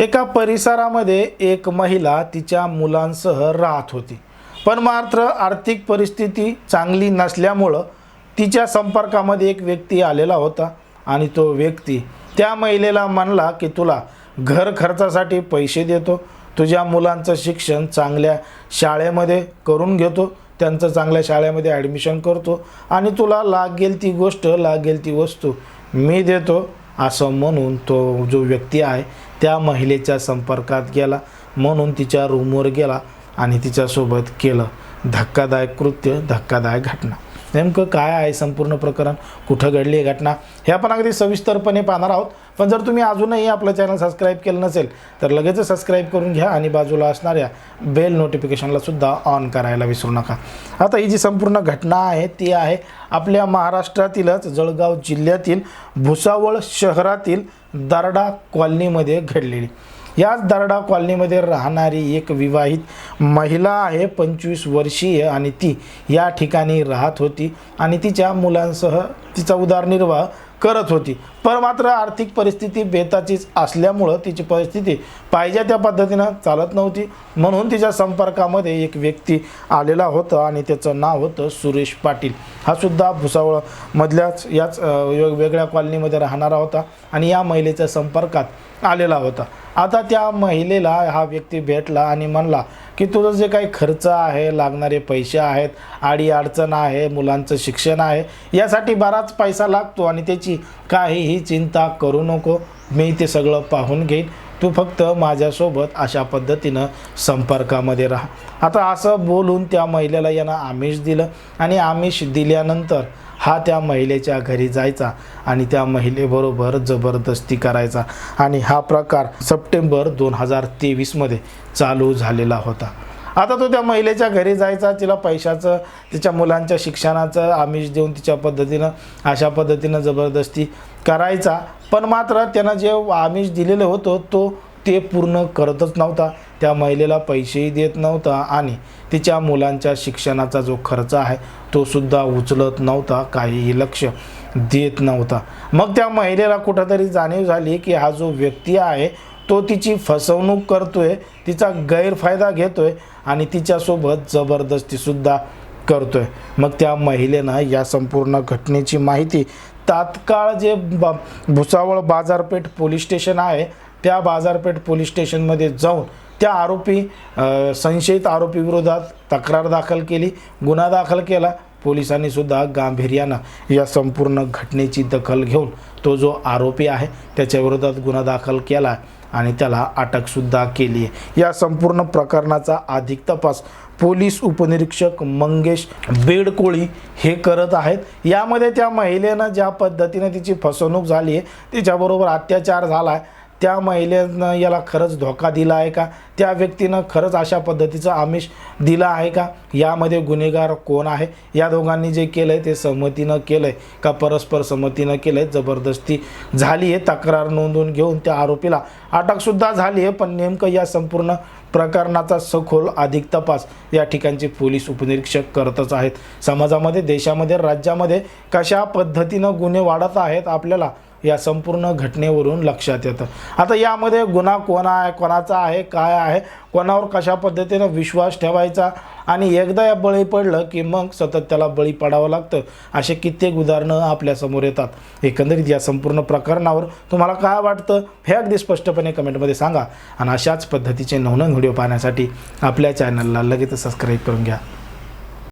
एका परिसरामध्ये एक महिला तिच्या मुलांसह राहत होती. पण मात्र आर्थिक परिस्थिती चांगली नसल्यामुळं तिच्या संपर्कामध्ये एक व्यक्ती आलेला होता आणि तो व्यक्ती त्या महिलेला म्हणला की तुला घर खर्चासाठी पैसे देतो. तुझ्या मुलांचं शिक्षण चांगल्या शाळेमध्ये करून घेतो. त्यांचं चांगल्या शाळेमध्ये ॲडमिशन करतो. आणि तुला लागेल ती गोष्ट लागेल ती वस्तू मी देतो असं म्हणून तो जो व्यक्ती आहे त्या महिलेच्या संपर्कात गेला. म्हणून तिच्या रूमवर गेला आणि तिच्यासोबत केलं. धक्कादायक कृत्य धक्कादायक घटना. नेमकं काय आहे संपूर्ण प्रकरण? कुठं घडली आहे घटना? हे आपण अगदी सविस्तरपणे पाहणार आहोत. पण जर तुम्ही अजूनही आपलं चॅनल सबस्क्राईब केलं नसेल तर लगेच सबस्क्राईब करून घ्या आणि बाजूला असणाऱ्या बेल नोटिफिकेशनला सुद्धा ऑन करायला विसरू नका. आता ही जी संपूर्ण घटना आहे ती आहे आपल्या महाराष्ट्रातीलच जळगाव जिल्ह्यातील भुसावळ शहरातील दरडा कॉलनीमध्ये घडलेली. याच दरडा कॉलनीमध्ये राहणारी एक विवाहित महिला आहे पंचवीस वर्षीय आणि ती या ठिकाणी राहत होती आणि तिच्या मुलांसह तिचा उदरनिर्वाह करत होती. पण मात्र आर्थिक परिस्थिती बेताचीच असल्यामुळं तिची परिस्थिती पाहिजे त्या पद्धतीनं चालत नव्हती. म्हणून तिच्या संपर्कामध्ये एक व्यक्ती आलेला होता आणि त्याचं नाव होतं सुरेश पाटील. हा सुद्धा भुसावळमधल्याच याच वेगवेगळ्या कॉलनीमध्ये राहणारा होता आणि या महिलेच्या संपर्कात आलेला होता. आता त्या महिलेला हा व्यक्ती भेटला आणि म्हणला की तुझं जे काही खर्च आहे लागणारे पैसे आहेत आडी अडचण आहे मुलांचं शिक्षण आहे यासाठी बराच पैसा लागतो आणि त्याची काहीही चिंता करू नको. मी ते सगळं पाहून घेईन. तू फक्त माझ्यासोबत अशा पद्धतीनं संपर्कामध्ये राहा. आता असं बोलून त्या महिलेला यानं आमिष दिलं आणि आमिष दिल्यानंतर हा त्या महिलेच्या घरी जायचा आणि त्या महिलेबरोबर जबरदस्ती करायचा. आणि हा प्रकार सप्टेंबर दोन हजार तेवीसमध्ये चालू झालेला होता. आता तो त्या महिलेच्या घरी जायचा तिला पैशाचं तिच्या मुलांच्या शिक्षणाचं आमिष देऊन तिच्या पद्धतीनं अशा पद्धतीनं जबरदस्ती करायचा. पण मात्र त्यानं जे आमिष दिलेलं होतं तो ते पूर्ण करतच नव्हता. त्या महिलेला पैसेही देत नव्हता आणि तिच्या मुलांच्या शिक्षणाचा जो खर्च आहे तो सुद्धा उचलत नव्हता काहीही लक्ष देत नव्हता. मग त्या महिलेला कुठंतरी जाणीव झाली की हा जो व्यक्ती आहे तो तिची फसवणूक करतोय तिचा गैरफायदा घेतोय आणि तिच्यासोबत जबरदस्तीसुद्धा करतोय. मग त्या महिलेनं या संपूर्ण घटनेची माहिती तात्काळ जे ब भुसावळ बाजारपेठ पोलीस स्टेशन आहे त्या बाजारपेठ पोलीस स्टेशनमध्ये जाऊन त्या आरोपी संशयित आरोपीविरोधात तक्रार दाखल केली गुन्हा दाखल केला. पोलिसांनी सुद्धा गांभीर्यानं या संपूर्ण घटनेची दखल घेऊन तो जो आरोपी आहे त्याच्याविरोधात गुन्हा दाखल केला. आणि त्याला अटकसुद्धा केली आहे. या संपूर्ण प्रकरणाचा अधिक तपास पोलीस उपनिरीक्षक मंगेश बेडकोळी हे करत आहेत. यामध्ये त्या महिलेनं ज्या पद्धतीने तिची फसवणूक झाली आहे तिच्याबरोबर अत्याचार झाला आहे त्या महिलेनं याला खरंच धोका दिला आहे का? त्या व्यक्तीनं खरंच अशा पद्धतीचं आमिष दिलं आहे का? यामध्ये गुन्हेगार कोण आहे? या दोघांनी जे केलं आहे ते सहमतीनं केलं आहे का परस्पर संमतीनं केलं आहे जबरदस्ती झाली आहे. तक्रार नोंदवून घेऊन त्या आरोपीला अटकसुद्धा झाली आहे. पण नेमकं या संपूर्ण प्रकरणाचा सखोल अधिक तपास या ठिकाणचे पोलीस उपनिरीक्षक करतच आहेत. समाजामध्ये देशामध्ये राज्यामध्ये कशा पद्धतीनं गुन्हे वाढत आहेत आपल्याला या संपूर्ण घटनेवरून लक्षात येतं. आता यामध्ये गुन्हा कोणा आहे कोणाचा आहे काय आहे कोणावर कशा पद्धतीनं विश्वास ठेवायचा आणि एकदा या बळी पडलं की मग सतत त्याला बळी पडावं लागतं असे कित्येक उदाहरणं आपल्यासमोर येतात. एकंदरीत या संपूर्ण प्रकरणावर तुम्हाला काय वाटतं हे अगदी स्पष्टपणे कमेंटमध्ये सांगा. आणि अशाच पद्धतीचे नवनवीन व्हिडिओ पाहण्यासाठी आपल्या चॅनलला लगेच सबस्क्राईब करून घ्या.